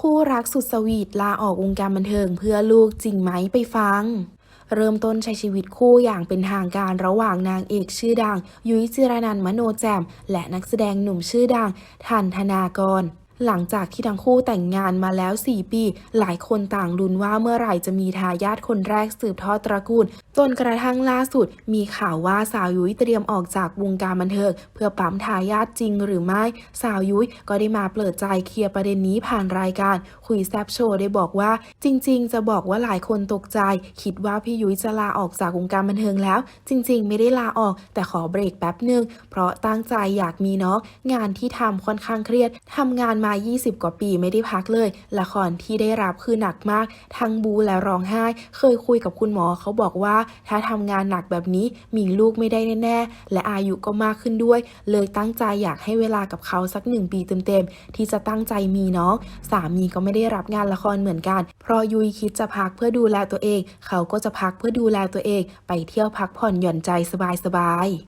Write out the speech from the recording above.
คู่รักสุดสวีทลาออกวงการบันเทิงเพื่อลูกจริงไหมไปฟัง เริ่มต้นใช้ชีวิตคู่อย่างเป็นทางการระหว่างนางเอกชื่อดัง ยุ้ยจิรนันมโนแจมและนักแสดงหนุ่มชื่อดังทันธนากร หลังจากที่ทั้งคู่แต่งงานมาแล้ว 4 ปี หลายคนต่างลุ้นว่าเมื่อไหร่จะมีทายาทคนแรกสืบทอดตระกูล จนกระทั่งล่าสุดมีข่าวว่าสาวยุ้ยเตรียมออกจากวงการบันเทิงเพื่อปั๊มทายาทจริงหรือไม่ สาวยุ้ยก็ได้มาเปิดใจเคลียร์ประเด็นนี้ผ่านรายการ คุยแซบโชว์ได้บอกว่า จริง ๆ จะบอกว่าหลายคนตกใจ คิดว่าพี่ยุ้ยจะลาออกจากวงการบันเทิงแล้ว จริง ๆ ไม่ได้ลาออก แต่ขอเบรกแป๊บหนึ่งเพราะตั้งใจอยากมีน้องงานที่ทำค่อนข้างเครียดทำงานมา 20 กว่าปีไม่ได้พักเลย ละครที่ได้รับคือหนักมาก ทั้งบูและร้องไห้ เคยคุยกับคุณหมอเขาบอกว่าถ้าทำงานหนักแบบนี้มีลูกไม่ได้แน่ๆ และอายุก็มากขึ้นด้วย เลยตั้งใจอยากให้เวลากับเขาสักหนึ่งปีเต็มๆ ที่จะตั้งใจมีน้อง สามีก็ไม่ได้รับงานละครเหมือนกัน เพราะยุยคิดจะพักเพื่อดูแลตัวเอง เขาก็จะพักเพื่อดูแลตัวเอง ไปเที่ยวพักผ่อนหย่อนใจสบายๆ